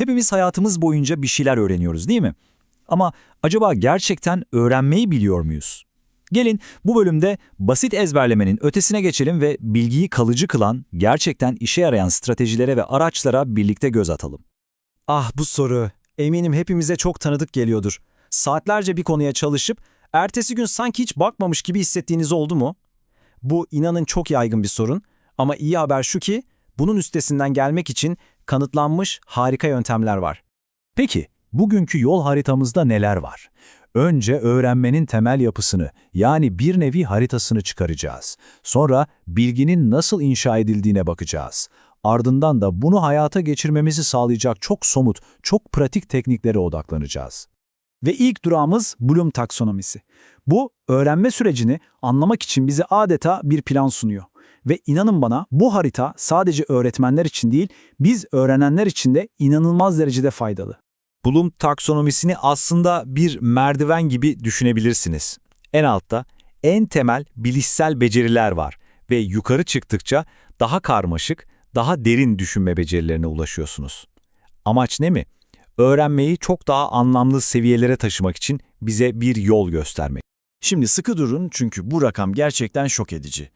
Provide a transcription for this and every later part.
Hepimiz hayatımız boyunca bir şeyler öğreniyoruz değil mi? Ama acaba gerçekten öğrenmeyi biliyor muyuz? Gelin bu bölümde basit ezberlemenin ötesine geçelim ve bilgiyi kalıcı kılan, gerçekten işe yarayan stratejilere ve araçlara birlikte göz atalım. Ah bu soru. Eminim hepimize çok tanıdık geliyordur. Saatlerce bir konuya çalışıp ertesi gün sanki hiç bakmamış gibi hissettiğiniz oldu mu? Bu inanın çok yaygın bir sorun ama iyi haber şu ki bunun üstesinden gelmek için kanıtlanmış harika yöntemler var. Peki, bugünkü yol haritamızda neler var? Önce öğrenmenin temel yapısını, yani bir nevi haritasını çıkaracağız. Sonra bilginin nasıl inşa edildiğine bakacağız. Ardından da bunu hayata geçirmemizi sağlayacak çok somut, çok pratik tekniklere odaklanacağız. Ve ilk durağımız Bloom taksonomisi. Bu öğrenme sürecini anlamak için bize adeta bir plan sunuyor. Ve inanın bana bu harita sadece öğretmenler için değil, biz öğrenenler için de inanılmaz derecede faydalı. Bloom taksonomisini aslında bir merdiven gibi düşünebilirsiniz. En altta en temel bilişsel beceriler var ve yukarı çıktıkça daha karmaşık, daha derin düşünme becerilerine ulaşıyorsunuz. Amaç ne mi? Öğrenmeyi çok daha anlamlı seviyelere taşımak için bize bir yol göstermek. Şimdi sıkı durun çünkü bu rakam gerçekten şok edici.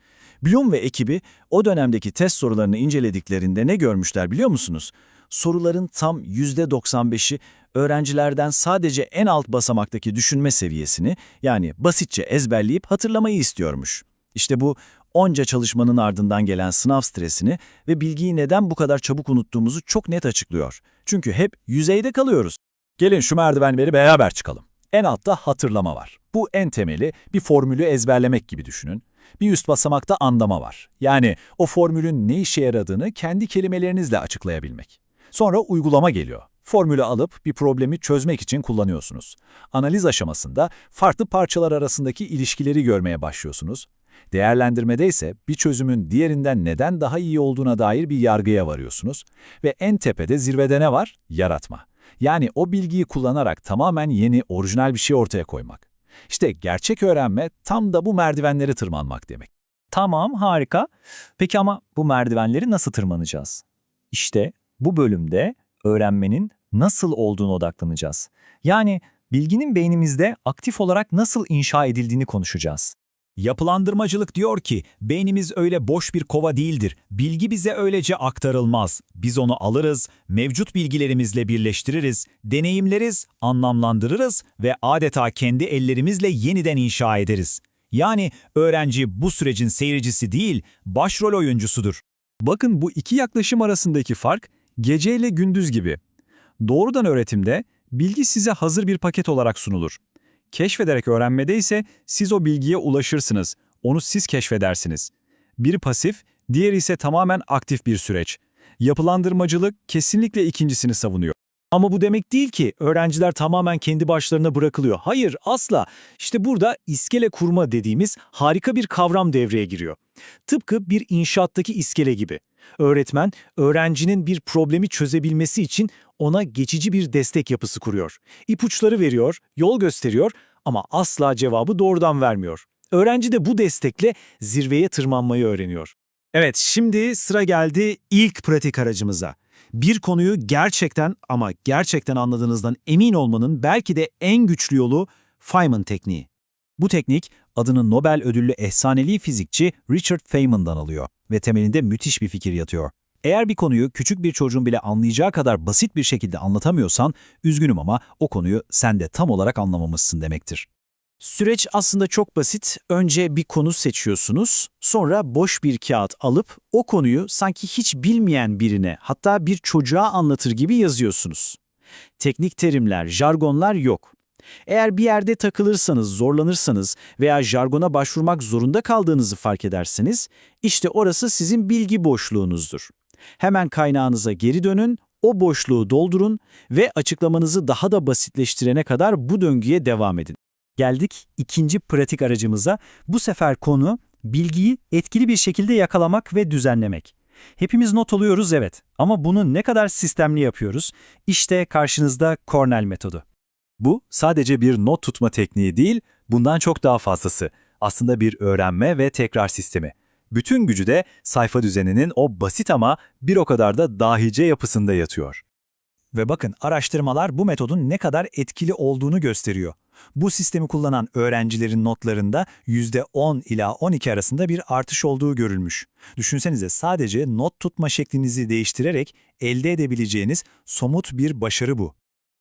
Bloom ve ekibi o dönemdeki test sorularını incelediklerinde ne görmüşler biliyor musunuz? Soruların tam %95'i öğrencilerden sadece en alt basamaktaki düşünme seviyesini yani basitçe ezberleyip hatırlamayı istiyormuş. İşte bu onca çalışmanın ardından gelen sınav stresini ve bilgiyi neden bu kadar çabuk unuttuğumuzu çok net açıklıyor. Çünkü hep yüzeyde kalıyoruz. Gelin şu merdivenleri beraber çıkalım. En altta hatırlama var. Bu en temeli bir formülü ezberlemek gibi düşünün. Bir üst basamakta andama var. Yani o formülün ne işe yaradığını kendi kelimelerinizle açıklayabilmek. Sonra uygulama geliyor. Formülü alıp bir problemi çözmek için kullanıyorsunuz. Analiz aşamasında farklı parçalar arasındaki ilişkileri görmeye başlıyorsunuz. Değerlendirmede ise bir çözümün diğerinden neden daha iyi olduğuna dair bir yargıya varıyorsunuz. Ve en tepede zirvede ne var? Yaratma. Yani o bilgiyi kullanarak tamamen yeni, orijinal bir şey ortaya koymak. İşte gerçek öğrenme tam da bu merdivenleri tırmanmak demek. Tamam, harika. Peki ama bu merdivenleri nasıl tırmanacağız? İşte bu bölümde öğrenmenin nasıl olduğunu odaklanacağız. Yani bilginin beynimizde aktif olarak nasıl inşa edildiğini konuşacağız. Yapılandırmacılık diyor ki, beynimiz öyle boş bir kova değildir. Bilgi bize öylece aktarılmaz. Biz onu alırız, mevcut bilgilerimizle birleştiririz, deneyimleriz, anlamlandırırız ve adeta kendi ellerimizle yeniden inşa ederiz. Yani öğrenci bu sürecin seyircisi değil, başrol oyuncusudur. Bakın bu iki yaklaşım arasındaki fark gece ile gündüz gibi. Doğrudan öğretimde bilgi size hazır bir paket olarak sunulur. Keşfederek öğrenmede ise siz o bilgiye ulaşırsınız, onu siz keşfedersiniz. Biri pasif, diğeri ise tamamen aktif bir süreç. Yapılandırmacılık kesinlikle ikincisini savunuyor. Ama bu demek değil ki öğrenciler tamamen kendi başlarına bırakılıyor. Hayır, asla. İşte burada iskele kurma dediğimiz harika bir kavram devreye giriyor. Tıpkı bir inşaattaki iskele gibi. Öğretmen, öğrencinin bir problemi çözebilmesi için ona geçici bir destek yapısı kuruyor. İpuçları veriyor, yol gösteriyor ama asla cevabı doğrudan vermiyor. Öğrenci de bu destekle zirveye tırmanmayı öğreniyor. Evet, şimdi sıra geldi ilk pratik aracımıza. Bir konuyu gerçekten ama gerçekten anladığınızdan emin olmanın belki de en güçlü yolu Feynman tekniği. Bu teknik adını Nobel ödüllü efsanevi fizikçi Richard Feynman'dan alıyor ve temelinde müthiş bir fikir yatıyor. Eğer bir konuyu küçük bir çocuğun bile anlayacağı kadar basit bir şekilde anlatamıyorsan, üzgünüm ama o konuyu sen de tam olarak anlamamışsın demektir. Süreç aslında çok basit. Önce bir konu seçiyorsunuz, sonra boş bir kağıt alıp o konuyu sanki hiç bilmeyen birine, hatta bir çocuğa anlatır gibi yazıyorsunuz. Teknik terimler, jargonlar yok. Eğer bir yerde takılırsanız, zorlanırsanız veya jargona başvurmak zorunda kaldığınızı fark ederseniz, işte orası sizin bilgi boşluğunuzdur. Hemen kaynağınıza geri dönün, o boşluğu doldurun ve açıklamanızı daha da basitleştirene kadar bu döngüye devam edin. Geldik ikinci pratik aracımıza. Bu sefer konu bilgiyi etkili bir şekilde yakalamak ve düzenlemek. Hepimiz not alıyoruz evet ama bunu ne kadar sistemli yapıyoruz? İşte karşınızda Cornell metodu. Bu sadece bir not tutma tekniği değil, bundan çok daha fazlası. Aslında bir öğrenme ve tekrar sistemi. Bütün gücü de sayfa düzeninin o basit ama bir o kadar da dahice yapısında yatıyor. Ve bakın araştırmalar bu metodun ne kadar etkili olduğunu gösteriyor. Bu sistemi kullanan öğrencilerin notlarında %10 ila 12 arasında bir artış olduğu görülmüş. Düşünsenize sadece not tutma şeklinizi değiştirerek elde edebileceğiniz somut bir başarı bu.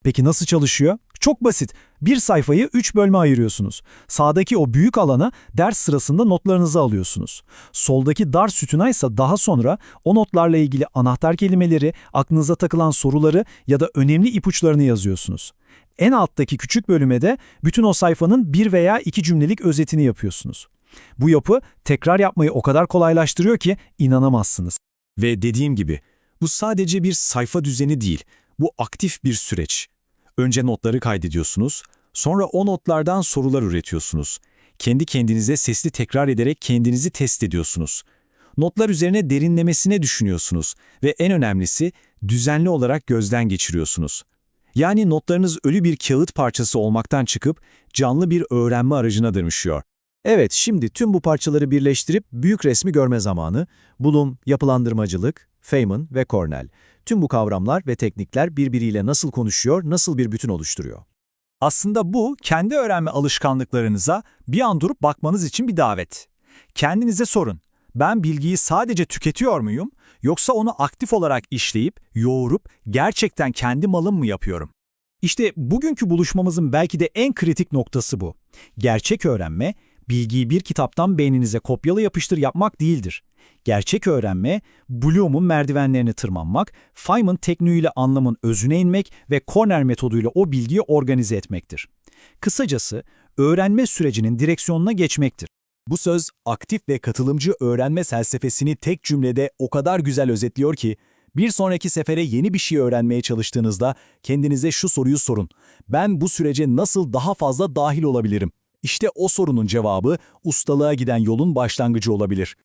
Peki nasıl çalışıyor? Çok basit. Bir sayfayı 3 bölme ayırıyorsunuz. Sağdaki o büyük alana ders sırasında notlarınızı alıyorsunuz. Soldaki dar sütuna ise daha sonra o notlarla ilgili anahtar kelimeleri, aklınıza takılan soruları ya da önemli ipuçlarını yazıyorsunuz. En alttaki küçük bölüme de bütün o sayfanın bir veya iki cümlelik özetini yapıyorsunuz. Bu yapı tekrar yapmayı o kadar kolaylaştırıyor ki inanamazsınız. Ve dediğim gibi bu sadece bir sayfa düzeni değil, bu aktif bir süreç. Önce notları kaydediyorsunuz, sonra o notlardan sorular üretiyorsunuz. Kendi kendinize sesli tekrar ederek kendinizi test ediyorsunuz. Notlar üzerine derinlemesine düşünüyorsunuz ve en önemlisi düzenli olarak gözden geçiriyorsunuz. Yani notlarınız ölü bir kağıt parçası olmaktan çıkıp canlı bir öğrenme aracına dönüşüyor. Evet, şimdi tüm bu parçaları birleştirip büyük resmi görme zamanı. Bloom, yapılandırmacılık, Feynman ve Cornell. Tüm bu kavramlar ve teknikler birbiriyle nasıl konuşuyor, nasıl bir bütün oluşturuyor? Aslında bu kendi öğrenme alışkanlıklarınıza bir an durup bakmanız için bir davet. Kendinize sorun. Ben bilgiyi sadece tüketiyor muyum yoksa onu aktif olarak işleyip, yoğurup gerçekten kendi malım mı yapıyorum? İşte bugünkü buluşmamızın belki de en kritik noktası bu. Gerçek öğrenme, bilgiyi bir kitaptan beyninize kopyala yapıştır yapmak değildir. Gerçek öğrenme, Bloom'un merdivenlerini tırmanmak, Feynman tekniğiyle anlamın özüne inmek ve Cornell metoduyla o bilgiyi organize etmektir. Kısacası, öğrenme sürecinin direksiyonuna geçmektir. Bu söz aktif ve katılımcı öğrenme felsefesini tek cümlede o kadar güzel özetliyor ki, bir sonraki sefere yeni bir şey öğrenmeye çalıştığınızda kendinize şu soruyu sorun. Ben bu sürece nasıl daha fazla dahil olabilirim? İşte o sorunun cevabı ustalığa giden yolun başlangıcı olabilir.